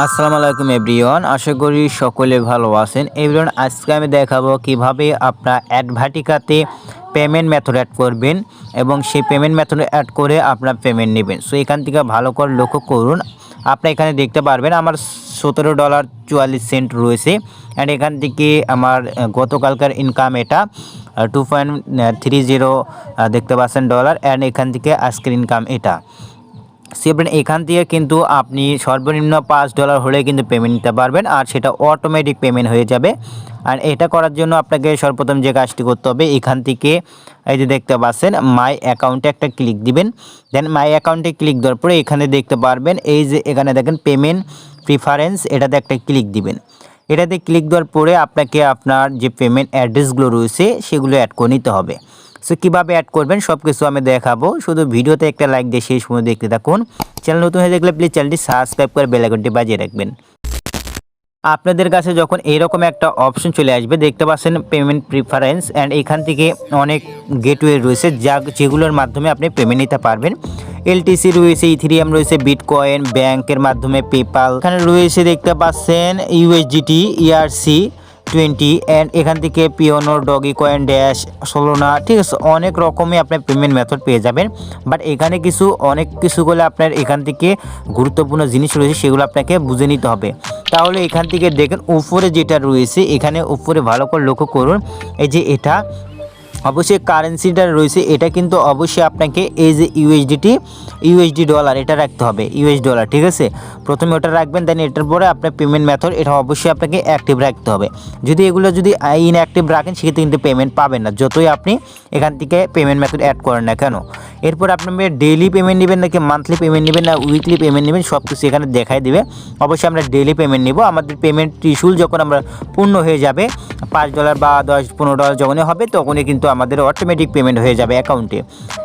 আসসালামু আলাইকুম এভরিওয়ান, আশা করি সকলে ভালো আছেন। এভরিওয়ান, আজকে আমি দেখাবো কীভাবে আপনার অ্যাডভাটিকাতে পেমেন্ট মেথড অ্যাড করবেন এবং সেই পেমেন্ট মেথড অ্যাড করে আপনার পেমেন্ট নেবেন। সো এখান থেকে ভালো করে লক্ষ্য করুন। আপনি এখানে দেখতে পারবেন, আমার সতেরো ডলার চুয়াল্লিশ সেন্ট রয়েছে। অ্যান্ড এখান থেকে আমার গতকালকার ইনকাম এটা টু পয়েন্ট থ্রি জিরো দেখতে পাচ্ছেন ডলার অ্যান্ড এখান থেকে আজকের ইনকাম এটা। সেভেন এখান থেকে কিন্তু আপনি সর্বনিম্ন পাঁচ ডলার হলে কিন্তু পেমেন্ট নিতে পারবেন, আর সেটা অটোমেটিক পেমেন্ট হয়ে যাবে। আর এটা করার জন্য আপনাকে সর্বপ্রথম যে কাজটি করতে হবে, এখান থেকে এই যে দেখতে পাচ্ছেন মাই অ্যাকাউন্টে একটা ক্লিক দিবেন। দেন মাই অ্যাকাউন্টে ক্লিক দেওয়ার পরে এখানে দেখতে পারবেন, এই যে এখানে দেখেন পেমেন্ট প্রিফারেন্স এটাতে একটা ক্লিক দিবেন। এটাতে ক্লিক দেওয়ার পরে আপনাকে আপনার যে পেমেন্ট অ্যাড্রেসগুলো রয়েছে, সেগুলো অ্যাড করে নিতে হবে। সো কীভাবে অ্যাড করবেন সব কিছু আমি দেখাবো। শুধু ভিডিওতে একটা লাইক দিয়ে শেষ সময় দেখতে থাকুন। চ্যানেল নতুন হয়ে দেখলে প্লিজ চ্যানেলটি সাবস্ক্রাইব করে বেল বাজিয়ে রাখবেন। আপনাদের কাছে যখন এরকম একটা অপশন চলে আসবে, দেখতে পাচ্ছেন পেমেন্ট প্রিফারেন্স অ্যান্ড এখান থেকে অনেক গেটওয়ে রয়েছে যা যেগুলোর মাধ্যমে আপনি পেমেন্ট নিতে পারবেন। এলটিসি রয়েছে ইথিরিয়াম রয়েছে বিটকয়েন ব্যাংকের মাধ্যমে পেপাল এখানে রয়েছে দেখতে পাচ্ছেন ইউএসডিটি ইআরসি টোয়েন্টি অ্যান্ড এখান থেকে পিওনো ডগি কয়েন ড্যাশ সোলোনা ঠিক আছে, অনেক রকমই আপনার পেমেন্ট মেথড পেয়ে যাবেন। বাট এখানে কিছু, অনেক কিছুগুলো আপনার এখান থেকে গুরুত্বপূর্ণ জিনিস রয়েছে, সেগুলো আপনাকে বুঝে নিতে হবে। তাহলে এখান থেকে দেখেন, উপরে যেটা রয়েছে, এখানে উপরে ভালো করে লক্ষ্য করুন। এই যে এটা অবশ্যই কারেন্সিটা রয়েছে, এটা কিন্তু অবশ্যই আপনাকে এই যে ইউএসডিটি ইউএসডি ডলার এটা রাখতে হবে ইউএস ডলার ঠিক আছে? প্রথমে ওটা রাখবেন দেন এটার পরে আপনার পেমেন্ট মেথড এটা অবশ্যই আপনাকে অ্যাক্টিভ রাখতে হবে। যদি এগুলো যদি ইনঅ্যাক্টিভ রাখেন, সেক্ষেত্রে কিন্তু পেমেন্ট পাবেন না, যতই আপনি এখান থেকে পেমেন্ট মেথড অ্যাড করেন না কেন। এরপর আপনার ডেইলি পেমেন্ট নেবেন নাকি মান্থলি পেমেন্ট নেবেন না উইকলি পেমেন্ট নেবেন সব কিছু এখানে দেখাই দেবে। অবশ্যই আমরা ডেইলি পেমেন্ট নেব। আমাদের পেমেন্ট ত্রিশুল যখন আমরা পূর্ণ হয়ে যাবে, পাঁচ ডলার বা দশ, পনেরো ডলার যখনই হবে, তখনই কিন্তু আমাদের অটোমেটিক পেমেন্ট হয়ে যাবে অ্যাকাউন্টে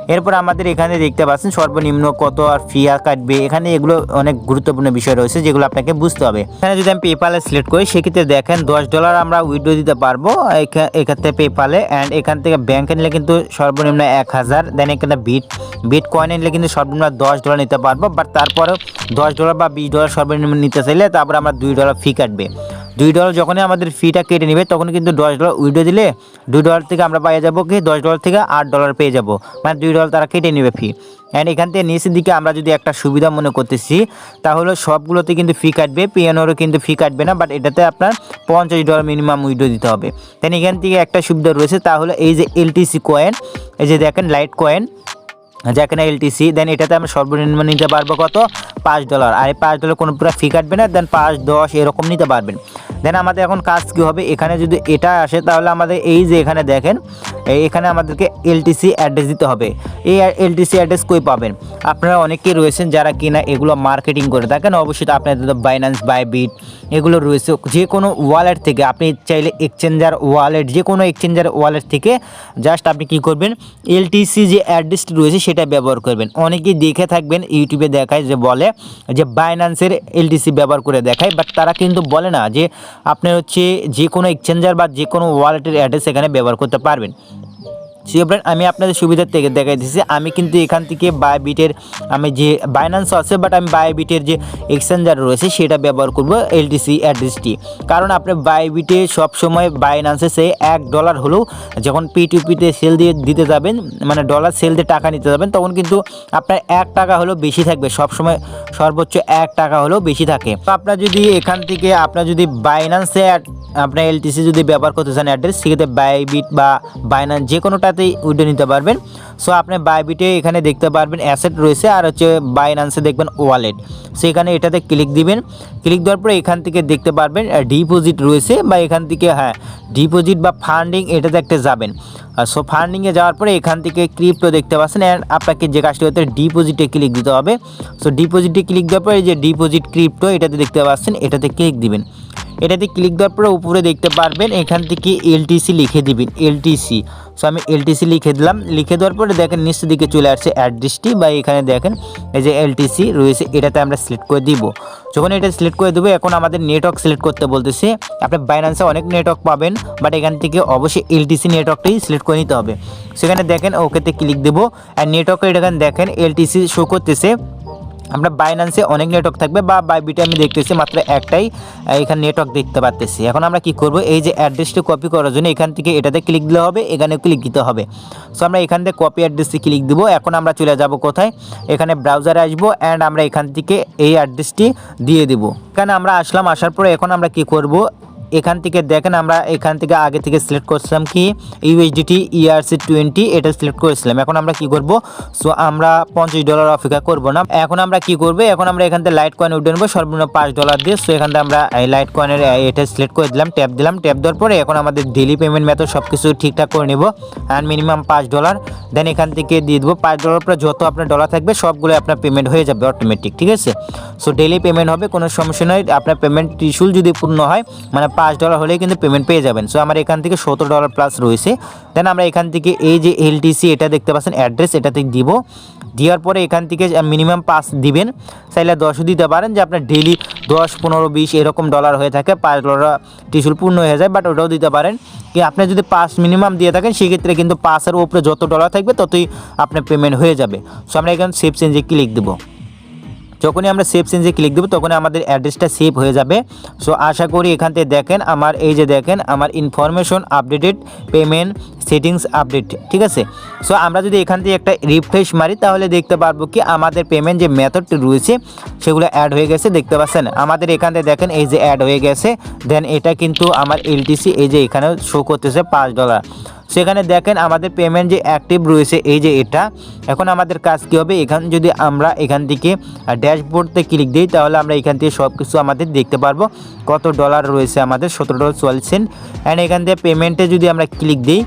এরপর আমাদের এখানে দেখতে পাচ্ছেন সর্বনিম্ন কত আর ফি কাটবে। এখানে এগুলো অনেক গুরুত্বপূর্ণ বিষয় রয়েছে যেগুলো আপনাকে বুঝতে হবে। এখানে যদি আমি পেপালে সিলেক্ট করি, সেক্ষেত্রে দেখেন দশ ডলার আমরা উইড্রো দিতে পারব। এখা- এক্ষেত্রে পেপালে অ্যান্ড এখান থেকে ব্যাংকে নিলে কিন্তু সর্বনিম্ন এক হাজার। দেন এখানে বিট বিট কয়েন নিলে কিন্তু সর্বনিম্ন দশ ডলার নিতে পারব। বাট তারপরেও দশ ডলার বা বিশ ডলার সর্বনিম্ন নিতে চাইলে তারপর আমরা দুই ডলার ফি কাটবে। দুই ডলার যখনই আমাদের ফিটা কেটে নেবে তখন কিন্তু দশ ডলার উইডো দিলে দুই ডলার থেকে আমরা পেয়ে যাব কি, দশ ডলার থেকে আট ডলার পেয়ে যাব। মানে দুই ডলার তারা কেটে নেবে ফি অ্যান্ড এখান থেকে নিচের দিকে আমরা যদি একটা সুবিধা মনে করতেছি, তাহলে সবগুলোতে কিন্তু ফি কাটবে পিয়ানোরও কিন্তু ফি কাটবে না বাট এটাতে আপনার পঞ্চাশ ডলার মিনিমাম উইডো দিতে হবে। দেন এখান থেকে একটা সুবিধা রয়েছে, তাহলে এই যে এলটিসি কয়েন এই যে দেখেন লাইট কয়েন যেখানে এলটিসি দেন এটাতে আমরা সর্বনিম্ন নিতে পারব কত? পাঁচ ডলার আর এই পাঁচ ডলার কোনো পুরো ফি কাটবে না দেন পাঁচ, দশ এরকম নিতে পারবেন। দেন আমাদের এখন কাজ কী হবে? এখানে যদি এটা আসে, তাহলে আমাদের এই যে এখানে দেখেন এখানে আমাদেরকে এলটিসি অ্যাড্রেস দিতে হবে। এই এলটিসি অ্যাড্রেস কই পাবেন? আপনারা অনেকেই রয়েছেন যারা কিনা এগুলো মার্কেটিং করে। থাকেন অবশ্যই আপনাদের বাইন্যান্স বাইবিট এগুলো রয়েছে। যে কোনো ওয়ালেট থেকে আপনি চাইলে এক্সচেঞ্জার ওয়ালেট যে কোনো এক্সচেঞ্জার ওয়ালেট থেকে জাস্ট আপনি কি করবেন? এলটিসি যে অ্যাড্রেসটি রয়েছে, সেটা ব্যবহার করবেন। অনেকেই দেখে থাকবেন ইউটিউবে দেখায় যে বলে যে বাইন্যান্সের এলটিসি ব্যবহার করে দেখায় বাট তারা কিন্তু বলে না যে আপনি হচ্ছে যে কোনো এক্সচেঞ্জার বা যে কোনো ওয়ালেটের অ্যাড্রেস এখানে ব্যবহার করতে পারবেন। সে ব্র্যান্ড আমি আপনাদের সুবিধার থেকে দেখাই দিচ্ছি আমি কিন্তু এখান থেকে বায়োবিটের আমি যে বাইন্যান্স আছে বাট আমি বায়োবিটের যে এক্সচেঞ্জার রয়েছে, সেটা ব্যবহার করব এলটিসি অ্যাড্রেসটি কারণ আপনি বায়োবিটে সবসময় বাইন্যান্সে সে এক ডলার হলেও যখন পিটিপিতে সেল দিয়ে দিতে যাবেন মানে ডলার সেল দিয়ে টাকা নিতে যাবেন, তখন কিন্তু আপনার এক টাকা হলেও বেশি থাকবে। সবসময় সর্বোচ্চ এক টাকা হলেও বেশি থাকে। তো আপনার যদি এখান থেকে আপনার যদি বাইন্যান্সে আপনার এলটিসি যদি ব্যবহার করতে চান অ্যাড্রেস সেক্ষেত্রে বাইবিট বা বাইন্যান্স যে কোনোটাতেই উইডো নিতে পারবেন। সো আপনি বাইবিটে এখানে দেখতে পারবেন অ্যাসেট রয়েছে আর হচ্ছে বাইন্যান্সে দেখবেন ওয়ালেট সেখানে এটাতে ক্লিক দিবেন। ক্লিক দেওয়ার পরে এখান থেকে দেখতে পারবেন ডিপোজিট রয়েছে বা এখান থেকে হ্যাঁ ডিপোজিট বা ফান্ডিং এটাতে একটা যাবেন। সো ফান্ডিংয়ে যাওয়ার পরে এখান থেকে ক্রিপ্টো দেখতে পাচ্ছেন অ্যান্ড আপনাকে যে কাজটি হতে ডিপোজিটে ক্লিক দিতে হবে। সো ডিপোজিটে ক্লিক দেওয়ার পরে যে ডিপোজিট ক্রিপ্টো এটাতে দেখতে পাচ্ছেন, এটাতে ক্লিক দিবেন। এটাতে ক্লিক দেওয়ার পরে উপরে দেখতে পারবেন, এখান থেকে এলটিসি লিখে দিবেন এলটিসি সো আমি এলটিসি লিখে দিলাম, লিখে দেওয়ার পরে দেখেন নিচের দিকে চলে আসছে অ্যাড্রেসটি বা এখানে দেখেন এই যে এলটিসি রয়েছে, এটাতে আমরা সিলেক্ট করে দিব। যখন এটা সিলেক্ট করে দেবো, এখন আমাদের নেটওয়ার্ক সিলেক্ট করতে বলতেছে, আপনি বাইন্যান্সে অনেক নেটওয়ার্ক পাবেন বাট এখান থেকে অবশ্যই এলটিসি নেটওয়ার্কটাই সিলেক্ট করে নিতে হবে। সেখানে দেখেন ওকেতে ক্লিক দেবো আর নেটওয়ার্কের এখানে দেখেন এলটিসি শো করতেছে আমরা বাইন্যান্সে অনেক নেটওয়ার্ক থাকবে বা বাইবিটে আমি দেখতেছি মাত্র একটাই, এখানে নেটওয়ার্ক দেখতে পাচ্তেছি এখন আমরা কি করব? এই যে অ্যাড্রেসটি কপি করার জন্য এখান থেকে এটাতে ক্লিক দিলে হবে, এখানে ক্লিক দিতে হবে। সো আমরা এখান থেকে কপি অ্যাড্রেসটি ক্লিক দিব। এখন আমরা চলে যাব কোথায়? এখানে ব্রাউজারে আসব অ্যান্ড আমরা এখান থেকে এই অ্যাড্রেসটি দিয়ে দিব। এখানে আমরা আসলাম, আসার পরে এখন আমরা কি করব? এখান থেকে দেখেন আমরা এখান থেকে আগে থেকে সিলেক্ট করছিলাম কি? ইউএসডিটি ইআরসি টোয়েন্টি এটা সিলেক্ট করেছিলাম। এখন আমরা কি করব? সো আমরা পঞ্চাশ ডলার অপেক্ষা করব না। এখন আমরা কি করব? এখন আমরা এখান থেকে লাইট কয়েন উঠে নেব, সর্বনিম্ন পাঁচ ডলার দিয়ে। সো এখান থেকে আমরা লাইট কয়েনের এটা সিলেক্ট করে দিলাম ট্যাপ দিলাম। ট্যাপ দেওয়ার পরে এখন আমাদের ডেলি পেমেন্ট মেথড সব কিছু ঠিকঠাক করে নেব। অ্যান্ড মিনিমাম পাঁচ ডলার দেন এখান থেকে দিয়ে দেবো পাঁচ ডলার পরে যত আপনার ডলার থাকবে সবগুলো আপনার পেমেন্ট হয়ে যাবে অটোমেটিক ঠিক আছে? সো ডেলি পেমেন্ট হবে, কোনো সমস্যা নয় আপনার পেমেন্ট টিসুল যদি পূর্ণ হয় মানে পাঁচ ডলার হলেই কিন্তু পেমেন্ট পেয়ে যাবেন। সো আমার এখান থেকে সতেরো ডলার প্লাস রয়েছে। দেন আমরা এখান থেকে এই যে এলটিসি এটা দেখতে পাচ্ছেন অ্যাড্রেস এটাতে দিব। দেওয়ার পরে এখান থেকে মিনিমাম পাঁচ দিবেন। চাইলে দশও দিতে পারেন যে আপনার ডেলি দশ, পনেরো, বিশ এরকম ডলার হয়ে থাকে। পাঁচ ডলার টিসুল পূর্ণ হয়ে যায় বাট ওটাও দিতে পারেন। কি আপনি যদি পাঁচ মিনিমাম দিয়ে থাকেন, সেক্ষেত্রে কিন্তু পাঁচের উপরে যত ডলার থাকবে, ততই আপনার পেমেন্ট হয়ে যাবে। সো আমরা এখানে সেভ চেঞ্জে ক্লিক দেবো। যখনই আমরা সেভ চেঞ্জে ক্লিক দেবো, তখনই আমাদের অ্যাড্রেসটা সেভ হয়ে যাবে। সো আশা করি এখান থেকে দেখেন, আমার এই যে দেখেন, আমার information updated payment settings update ঠিক আছে? সো আমরা যদি এখান থেকে একটা রিফ্রেশ মারি, তাহলে দেখতে পারব কি আমাদের পেমেন্ট যে মেথডটি রয়েছে, সেগুলো অ্যাড হয়ে গেছে, দেখতে পাচ্ছেন? আমাদের এখান থেকে দেখেন, এই যে অ্যাড হয়ে গেছে দেন এটা কিন্তু আমার এলটিসি এই যে এখানে শো করতেছে পাঁচ ডলার সেখানে দেখেন আমাদের পেমেন্ট যে অ্যাক্টিভ রয়েছে, এই যে এটা, এখন আমাদের কাজ কী হবে? এখান যদি আমরা এখান থেকে ড্যাশবোর্ডতে ক্লিক দিই, তাহলে আমরা এখান থেকে সব কিছু আমাদের দেখতে পারব। কত ডলার রয়েছে আমাদের? সতেরো ডলার চুয়াল্লিশ সেন্ট অ্যান্ড এখান থেকে পেমেন্টে যদি আমরা ক্লিক দিই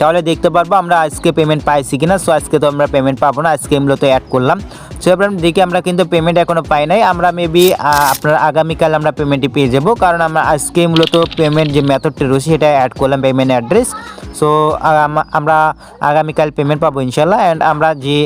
তাহলে দেখতে পারব আমরা আজকে পেমেন্ট পাইছি কিনা। সো আজকে তো আমরা পেমেন্ট পাবো না। আজকে এগুলোতে অ্যাড করলাম। সো এবার দেখি আমরা কিন্তু পেমেন্ট এখনও পাই নাই। আমরা মেবি আপনার আগামীকাল আমরা পেমেন্টটি পেয়ে যাব। কারণ আমরা আজকে মূলত পেমেন্ট যে মেথডটি রয়েছে, সেটা অ্যাড করলাম পেমেন্ট অ্যাড্রেস সো আমরা আগামীকাল পেমেন্ট পাবো ইনশাল্লাহ অ্যান্ড আমরা যে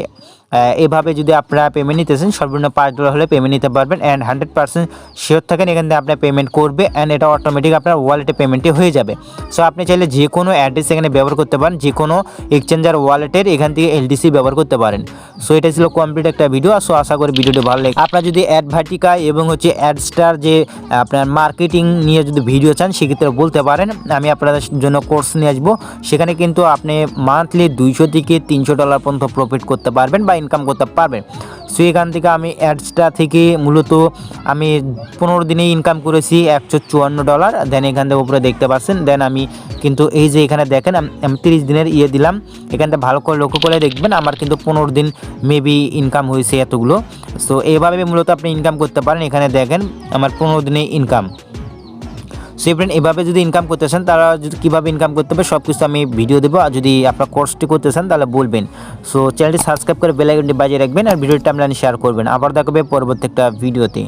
এভাবে যদি আপনারা পেমেন্ট নিতেছেন, সর্বনিম্ন পাঁচ ডলার হলে পেমেন্ট নিতে পারবেন অ্যান্ড হান্ড্রেড পার্সেন্ট শিওর থাকেন এখান থেকে আপনার পেমেন্ট করবে অ্যান্ড এটা অটোমেটিক আপনার ওয়ালেটে পেমেন্টটি হয়ে যাবে। সো আপনি চাইলে যে কোনো অ্যাড্রেস এখানে ব্যবহার করতে পারেন, যে কোনো এক্সচেঞ্জার ওয়ালেটের এখান থেকে এলডিসি ব্যবহার করতে পারেন। সো এটা ছিল কমপ্লিট একটা ভিডিও সো আশা করি ভিডিওটি ভালো লাগে আপনার যদি অ্যাড ভার্টিকা এবং হচ্ছে অ্যাডস্টার যে আপনার মার্কেটিং নিয়ে যদি ভিডিও চান, সেক্ষেত্রে বলতে পারেন, আমি আপনাদের জন্য কোর্স নিয়ে আসব। সেখানে কিন্তু আপনি মান্থলি দুইশো থেকে তিনশো ডলার পর্যন্ত প্রফিট করতে পারবেন বা ইনকাম করতে পারবেন সো এখান থেকে আমি অ্যাডসটা থেকে মূলত আমি পনেরো দিনে ইনকাম করেছি একশো চুয়ান্ন ডলার দেন এখান থেকে উপরে দেখতে পাচ্ছেন দেন আমি কিন্তু এই যে এখানে দেখেন, আম- তিরিশ দিনের ইয়ে দিলাম। এখান থেকে ভালো করে লক্ষ্য করে দেখবেন, আমার কিন্তু পনেরো দিন মেবি ইনকাম হয়েছে এতগুলো। সো এইভাবে মূলত আপনি ইনকাম করতে পারেন। এখানে দেখেন, আমার পনেরো দিনে ইনকাম সো ফ্রেন্ড এভাবে যদি ইনকাম করতে চান, তারা যদি কীভাবে ইনকাম করতে হবে সব কিছু আমি ভিডিও দেবো। আর যদি আপনার কোর্সটি করতে চান, তাহলে বলবেন। সো চ্যানেলটি সাবস্ক্রাইব করে বেলাইকনটি বাজিয়ে রাখবেন, আর ভিডিওটি আপনারা শেয়ার করবেন। আবার দেখাবে পরবর্তী একটা ভিডিওতে